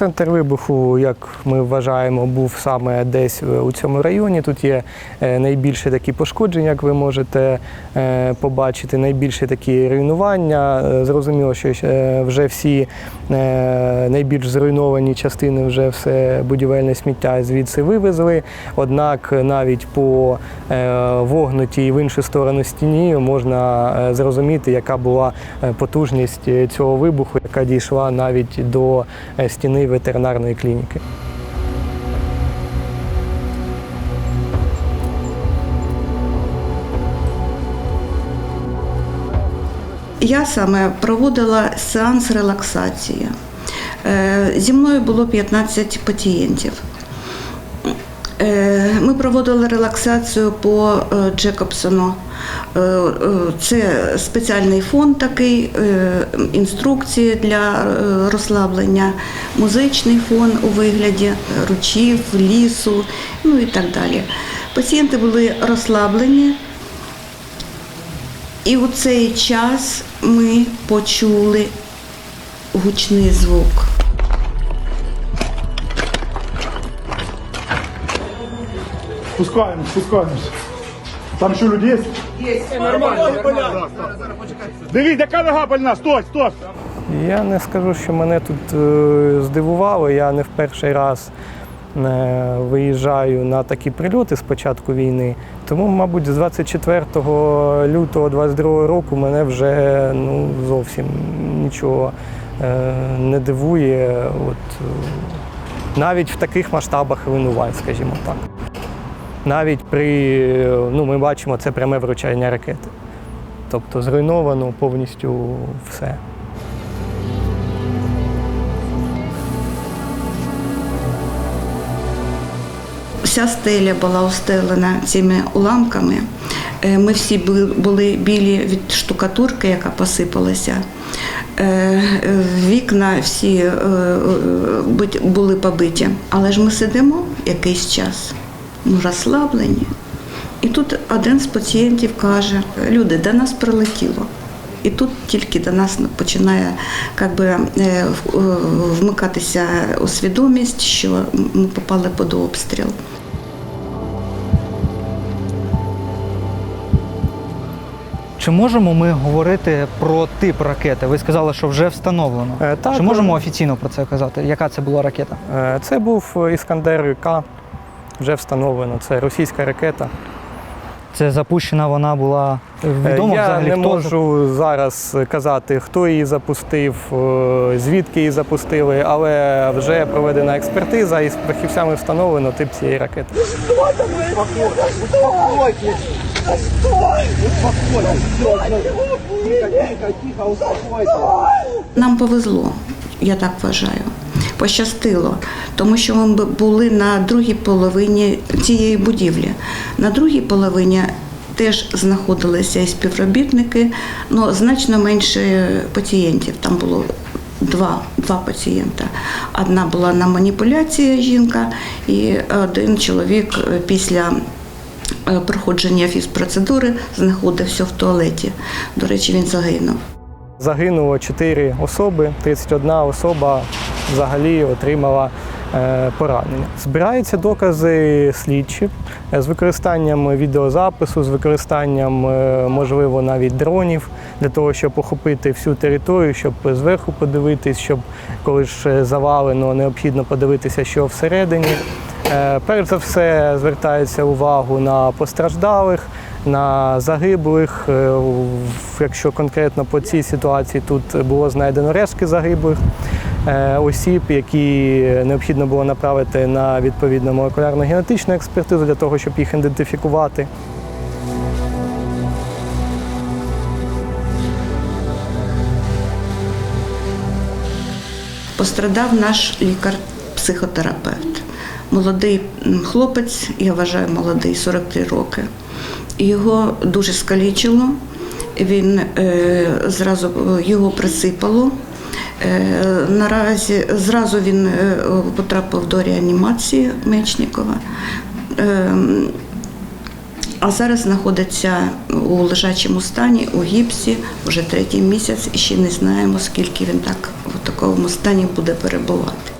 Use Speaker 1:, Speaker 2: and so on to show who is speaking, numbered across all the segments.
Speaker 1: Епіцентр вибуху, як ми вважаємо, був саме десь е, у цьому районі. Тут є е, найбільше такі пошкодження, як ви можете е, побачити, найбільше такі руйнування. Зрозуміло, що вже всі найбільш зруйновані частини, вже все будівельне сміття звідси вивезли. Однак навіть по вогнутій в іншу сторону стіні можна зрозуміти, яка була потужність цього вибуху, яка дійшла навіть до стіни ветеринарної клініки.
Speaker 2: Я саме проводила сеанс релаксації. Е, Зі мною було 15 пацієнтів. Ми проводили релаксацію по е, Джекобсону. Е, е, Це спеціальний фон такий, інструкції для розслаблення, музичний фон у вигляді ручів, лісу, ну і так далі. Пацієнти були розслаблені, і у цей час ми почули гучний звук.
Speaker 3: Спускаемся, спускаемся. Там еще люди есть? Есть. Нормально. Дивись, яка нога больна? Стой, стой.
Speaker 1: Я не скажу, що мене тут е, здивувало. Я не в перший раз е, виїжджаю на такі прильоти з початку війни. Тому, мабуть, з 24 лютого 22 року мене вже ну, зовсім нічого е, не дивує. От, навіть в таких масштабах руйнувань, скажімо так. Навіть при, ну, ми бачимо, це пряме вручання ракети. Тобто зруйновано повністю все.
Speaker 2: Вся стеля була устелена цими уламками. Е, Ми всі були білі від штукатурки, яка посипалася. Е, Вікна всі е, були побиті. Але ж ми сидимо якийсь час, ми розслаблені. І тут один з пацієнтів каже: люди, до нас прилетіло. І тут тільки до нас починає как би, е, е, вмикатися усвідомість, що ми попали під обстріл.
Speaker 4: Чи можемо ми говорити про тип ракети? Ви сказали, що вже встановлено.
Speaker 1: Е, так,
Speaker 4: Чи можемо офіційно про це казати? Яка це була ракета?
Speaker 1: Е, Це був Іскандер К. Вже встановлено. Це російська ракета.
Speaker 4: Це запущена вона була
Speaker 1: Е,
Speaker 4: відомо
Speaker 1: Я
Speaker 4: взагалі
Speaker 1: не
Speaker 4: хто
Speaker 1: можу зараз казати, хто її запустив, е, звідки її запустили, але вже проведена експертиза і з фахівцями встановлено тип цієї ракети.
Speaker 2: Нам повезло, я так вважаю. Пощастило, тому що ми були на другій половині цієї будівлі. На другій половині теж знаходилися і співробітники, але значно менше пацієнтів. Там було два, два пацієнта. Одна була на маніпуляції жінка, і один чоловік після е, проходження фізпроцедури знаходився в туалеті. До речі, він загинув.
Speaker 1: Загинуло 4 особи, 31 особа взагалі отримала е, поранення. Збираються докази слідчі е, з використанням відеозапису, з використанням, е, можливо, навіть дронів для того, щоб охопити всю територію, щоб зверху подивитись, щоб коли ж завалено, необхідно подивитися, що всередині. Перш за все звертається увагу на постраждалих, на загиблих. Якщо конкретно по цій ситуації тут було знайдено рештки загиблих осіб, які необхідно було направити на відповідну молекулярну генетичну експертизу для того, щоб їх ідентифікувати.
Speaker 2: Пострадав наш лікар-психотерапевт. Молодий хлопець, я вважаю, молодий, 43 роки. Його дуже скалічило. Він е, зразу е, його присипало. Е, наразі зразу він е, потрапив до реанімації Мечникова, е, а зараз знаходиться у лежачому стані, у гіпсі вже третій місяць і ще не знаємо, скільки він так в такому стані буде перебувати.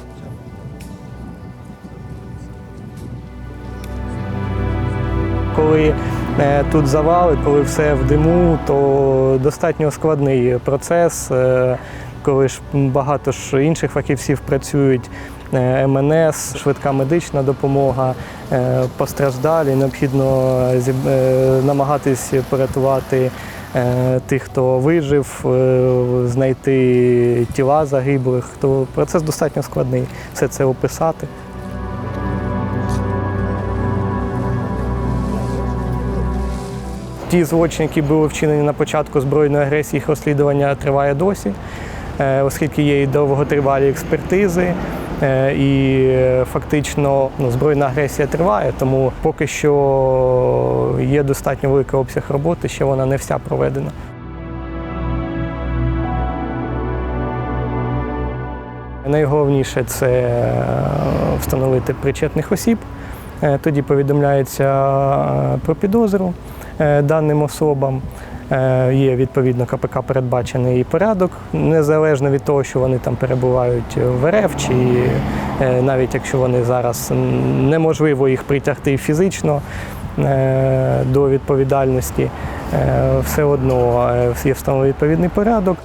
Speaker 1: Коли тут завали, коли все в диму, то достатньо складний процес. Коли ж багато ж інших фахівців працюють, е, МНС, швидка медична допомога, е, постраждалі, необхідно е, намагатись порятувати тих, хто вижив, знайти тіла загиблих. То процес достатньо складний. Все це описати. Ті злочини, які були вчинені на початку збройної агресії, їх розслідування триває досі, оскільки є і довготривалі експертизи. е, І е, фактично ну, збройна агресія триває, тому поки що є достатньо великий обсяг роботи, ще вона не вся проведена. Найголовніше це е, встановити причетних осіб. Е, Тоді повідомляється е, про підозру е, даним особам. Е, Є відповідно КПК передбачений порядок, незалежно від того, що вони там перебувають в РФ, чи е, навіть якщо вони зараз неможливо їх притягти фізично е, до відповідальності, все одно є встановлений відповідний порядок.